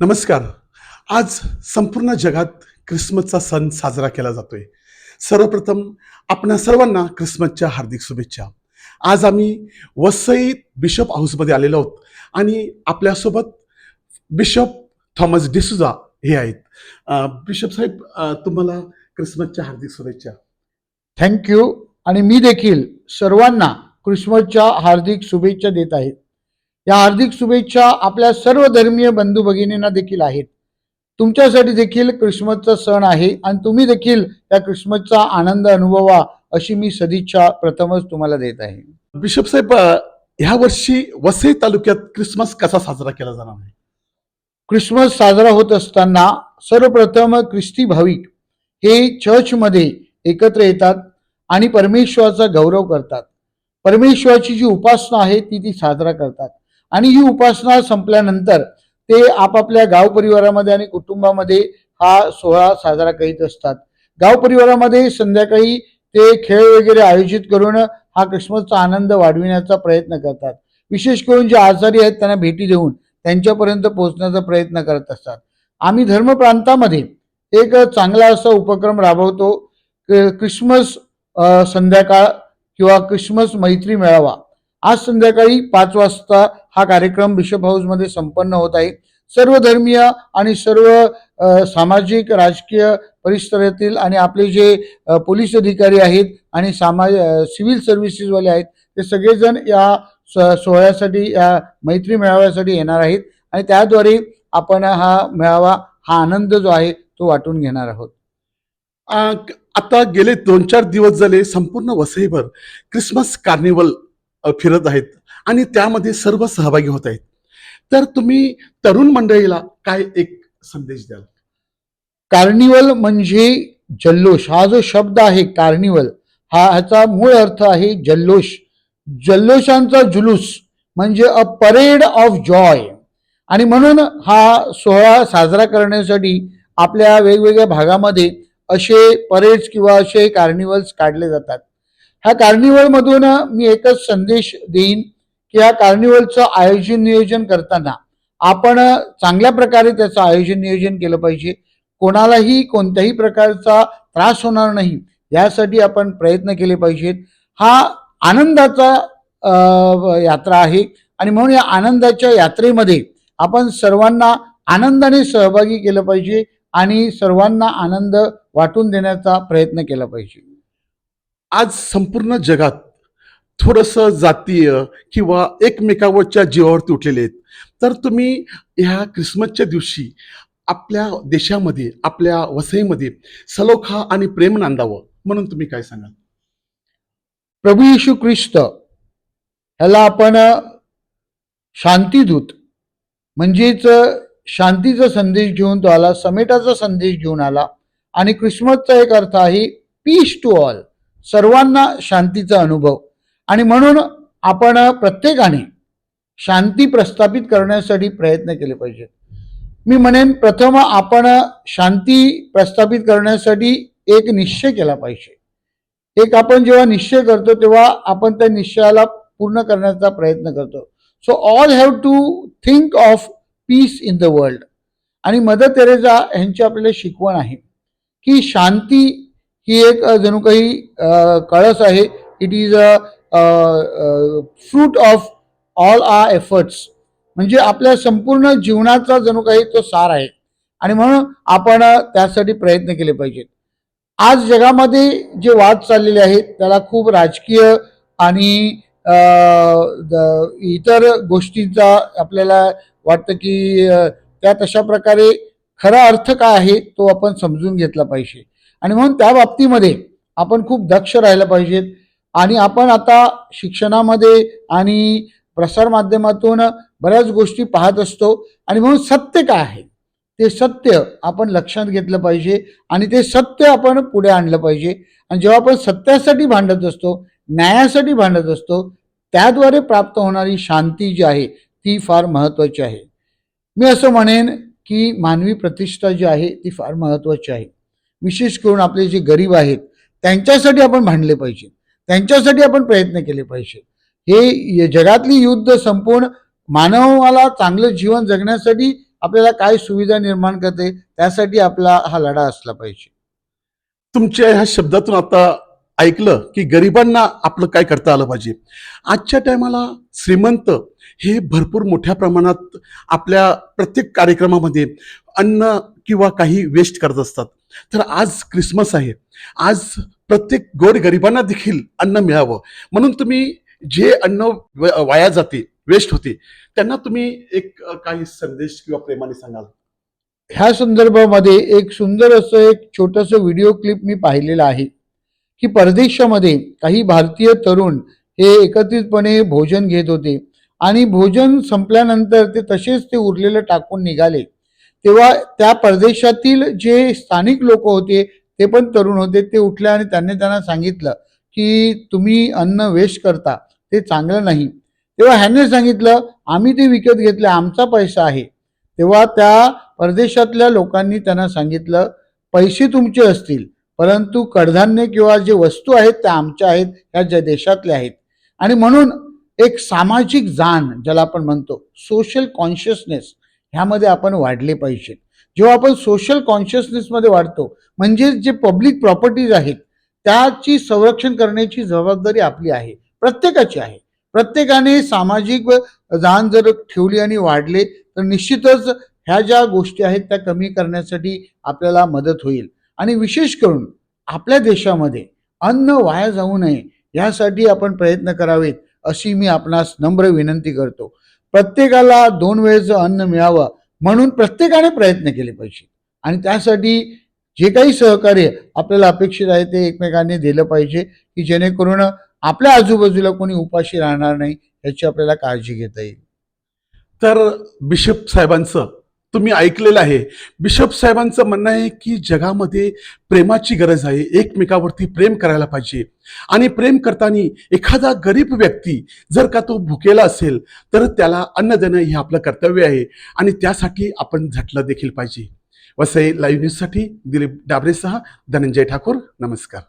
नमस्कार. आज संपूर्ण जगात क्रिसमसचा सण साजरा केला जातोय. सर्वप्रथम आपणा सर्वांना क्रिसमसच्या हार्दिक शुभेच्छा. आज आम्ही वसई बिशप हाऊसमध्ये आलेलो आहोत आणि आपल्यासोबत बिशप थॉमस डिसुजा हे आहेत. बिशप साहेब तुम्हाला क्रिसमसच्या हार्दिक शुभेच्छा. थँक्यू आणि मी देखील सर्वांना क्रिसमसच्या हार्दिक शुभेच्छा देत आहे. या हार्दिक शुभेच्छा आपल्या सर्व धर्मीय बंधू भगिनींना देखील आहेत. तुमच्यासाठी देखील क्रिसमसचा सण आहे आणि तुम्ही देखील या क्रिसमसचा आनंद अनुभवा अशी मी सदिच्छा प्रथमच तुम्हाला देत आहे. बिशप साहेब ह्या वर्षी वसई तालुक्यात क्रिसमस कसा साजरा केला जाणार आहे? क्रिसमस साजरा होत असताना सर्वप्रथम ख्रिस्ती भाविक हे चर्चमध्ये एकत्र येतात आणि परमेश्वराचा गौरव करतात. परमेश्वराची जी उपासना आहे ती ती साजरा करतात. आणि ही उपासना संपल्यानंतर ते आपापल्या गाव परिवारामध्ये आणि कुटुंबामध्ये हा सोहळा साजरा करीत असतात. गाव परिवारामध्ये संध्याकाळी ते खेळ वगैरे आयोजित करून हा क्रिसमसचा आनंद वाढविण्याचा प्रयत्न करतात. विशेष करून जे आजारी आहेत त्यांना भेटी देऊन त्यांच्यापर्यंत पोहोचण्याचा प्रयत्न करत असतात. आम्ही धर्मप्रांतामध्ये एक चांगला असा उपक्रम राबवतो. क- क्रिसमस संध्याकाळ किंवा क्रिसमस मैत्री मेळावा. आज संध्याकाळी पाच वाजता हा कार्यक्रम बिशप हाऊसमध्ये संपन्न होत आहे. सर्व धर्मीय आणि सर्व सामाजिक राजकीय परिसरातील आणि आपले जे पोलीस अधिकारी आहेत आणि सामा सिव्हिल सर्व्हिसेसवाले आहेत ते सगळेजण या स- सोहळ्यासाठी या मैत्री मेळाव्यासाठी येणार आहेत. आणि त्याद्वारे आपण हा मेळावा हा आनंद जो आहे तो वाटून घेणार आहोत. आता गेले दोन चार दिवस झाले संपूर्ण वसईभर क्रिसमस कार्निवल फिरत आहेत आणि त्यामध्ये सर्व सहभागी होत आहेत. तर तुम्ही तरुण मंडळीला काय एक संदेश द्याल? कार्निवल म्हणजे जल्लोष. हा जो शब्द आहे कार्निवल हा ह्याचा मूळ अर्थ आहे जल्लोष. जल्लोषांचा जुलूस म्हणजे अ परेड ऑफ जॉय आणि म्हणून हा सोहळा साजरा करण्यासाठी आपल्या वेगवेगळ्या भागामध्ये असे परेड्स किंवा असे कार्निवल्स काढले जातात. ह्या कार्निवलमधून मी एकच संदेश देईन की ह्या कार्निवलचं आयोजन नियोजन करताना आपण चांगल्या प्रकारे त्याचं आयोजन नियोजन केलं पाहिजे. कोणालाही कोणत्याही प्रकारचा त्रास होणार नाही यासाठी आपण प्रयत्न केले पाहिजेत. हा आनंदाचा यात्रा आहे आणि म्हणून या आनंदाच्या यात्रेमध्ये आपण सर्वांना आनंदाने सहभागी केलं पाहिजे आणि सर्वांना आनंद वाटून देण्याचा प्रयत्न केला पाहिजे. आज संपूर्ण जगात थोडस जातीय किंवा एकमेकावरच्या जीवावरती उठलेले आहेत. तर तुम्ही ह्या क्रिसमसच्या दिवशी आपल्या देशामध्ये आपल्या वसईमध्ये सलोखा आणि प्रेम नांदावं म्हणून तुम्ही काय सांगाल? प्रभू येशू ख्रिस्त ह्याला आपण शांतीदूत म्हणजेच शांतीचा संदेश घेऊन तो आला समेटाचा संदेश घेऊन आला. आणि क्रिसमसचा एक अर्थ आहे पीस टू ऑल सर्वांना शांतीचा अनुभव. आणि म्हणून आपण प्रत्येकाने शांती प्रस्थापित करण्यासाठी प्रयत्न केले पाहिजेत. मी म्हणेन प्रथम आपण शांती प्रस्थापित करण्यासाठी एक निश्चय केला पाहिजे. एक आपण जेव्हा निश्चय करतो तेव्हा आपण त्या निश्चयाला पूर्ण करण्याचा प्रयत्न करतो. So all have to think of peace in the world आणि मदर तेरेजा यांची आपल्याला शिकवण आहे की शांती ही एक जणू काही कळस आहे. It is a fruit of all our efforts म्हणजे आपल्या संपूर्ण जीवनाचा जणू काही तो सार आहे. आणि म्हणून आपण त्यासाठी प्रयत्न केले पाहिजेत. आज जगामध्ये जे वाद चाललेले आहेत त्याला खूप राजकीय आणि इतर गोष्टींचा आपल्याला वाटतं की त्या तशा प्रकारे खरा अर्थ काय आहे तो आपण समजून घेतला पाहिजे. आणि म्हणून त्या बाबतीमध्ये आपण खूप दक्ष राहिलं पाहिजेत. आणि आपण आता शिक्षणामध्ये आणि प्रसारमाध्यमातून बऱ्याच गोष्टी पाहत असतो. आणि म्हणून सत्य काय आहे? ते सत्य आपण लक्षात घेतलं पाहिजे आणि ते सत्य आपण पुढे आणलं पाहिजे. आणि जेव्हा आपण सत्यासाठी भांडत असतो न्यायासाठी भांडत असतो त्याद्वारे प्राप्त होणारी शांती जी आहे ती फार महत्त्वाची आहे. मी असं म्हणेन की मानवी प्रतिष्ठा जी आहे ती फार महत्त्वाची आहे. विशेष करून आपले जे गरीब आहेत त्यांच्यासाठी आपण भांडले पाहिजे. त्यांच्यासाठी आपण प्रयत्न केले पाहिजे. हे य- जगातली युद्ध संपूर्ण मानवाला चांगलं जीवन जगण्यासाठी आपल्याला काय सुविधा निर्माण करते त्यासाठी आपला हा लढा असला पाहिजे. तुमच्या ह्या शब्दातून आता ऐकलं की गरिबांना आपलं काय करता आलं पाहिजे. आजच्या टायमाला श्रीमंत हे भरपूर मोठ्या प्रमाणात आपल्या प्रत्येक कार्यक्रमामध्ये अन्न किंवा काही वेस्ट करत असतात. तर आज क्रिसमस आहे. आज प्रत्येक गोर गरिबांना देखील अन्न मिळावं. म्हणून तुम्ही जे अन्न वाया जाते वेस्ट होते त्यांना तुम्ही एक काही संदेश किंवा प्रेमाने सांगाल? ह्या संदर्भामध्ये एक सुंदर असं एक छोटस व्हिडिओ क्लिप मी पाहिलेलं आहे. की परदेशामध्ये काही भारतीय तरुण हे एकत्रितपणे भोजन घेत होते. आणि भोजन संपल्यानंतर ते तसेच ते उरलेलं टाकून निघाले. तेव्हा त्या परदेशातील जे स्थानिक लोक होते ते पण तरुण होते. ते उठले आणि त्यांनी त्यांना सांगितलं की तुम्ही अन्न वेस्ट करता ते चांगलं नाही. तेव्हा ह्याने सांगितलं आम्ही ते विकत घेतले आमचा पैसा आहे. तेव्हा त्या परदेशातल्या लोकांनी त्यांना सांगितलं पैसे तुमचे असतील परंतु कडधान्य किंवा जे वस्तू आहेत त्या आमच्या आहेत ह्या ज्या देशातल्या आहेत. आणि म्हणून एक सामाजिक जाण ज्याला आपण म्हणतो सोशल कॉन्शियसनेस ह्यामध्ये आपण वाढले पाहिजे. जेव्हा आपण सोशल कॉन्शियसनेसमध्ये वाढतो म्हणजेच जे पब्लिक प्रॉपर्टीज आहेत त्याची संरक्षण करण्याची जबाबदारी आपली आहे. प्रत्येकाची आहे. प्रत्येकाने सामाजिक जाण जर ठेवली आणि वाढले तर निश्चितच ह्या ज्या गोष्टी आहेत त्या कमी करण्यासाठी आपल्याला मदत होईल. आणि विशेष करून आपल्या देशामध्ये अन्न वाया जाऊ नये यासाठी आपण प्रयत्न करावेत अशी मी आपणास नम्र विनंती करतो. प्रत्येकाला दोन वेळेचं अन्न मिळावं म्हणून प्रत्येकाने प्रयत्न केले पाहिजे. आणि त्यासाठी जे काही सहकार्य आपल्याला अपेक्षित आहे ते एकमेकांनी दिलं पाहिजे की जेणेकरून आपल्या आजूबाजूला कोणी उपाशी राहणार नाही याची आपल्याला काळजी घेता येईल. तर बिशप साहेबांचं तुम्ही ऐकलेलं आहे. बिशप साहेबांचं म्हणणं आहे की जगामध्ये प्रेमाची गरज आहे. एकमेकावरती प्रेम करायला पाहिजे. आणि प्रेम करताना एखादा गरीब व्यक्ती जर का तो भुकेला असेल तर त्याला अन्न देणं हे आपलं कर्तव्य आहे. आणि त्यासाठी आपण झटलं देखील पाहिजे. वसई लाईव्ह न्यूजसाठी दिलीप डाबरेसह धनंजय ठाकूर. नमस्कार.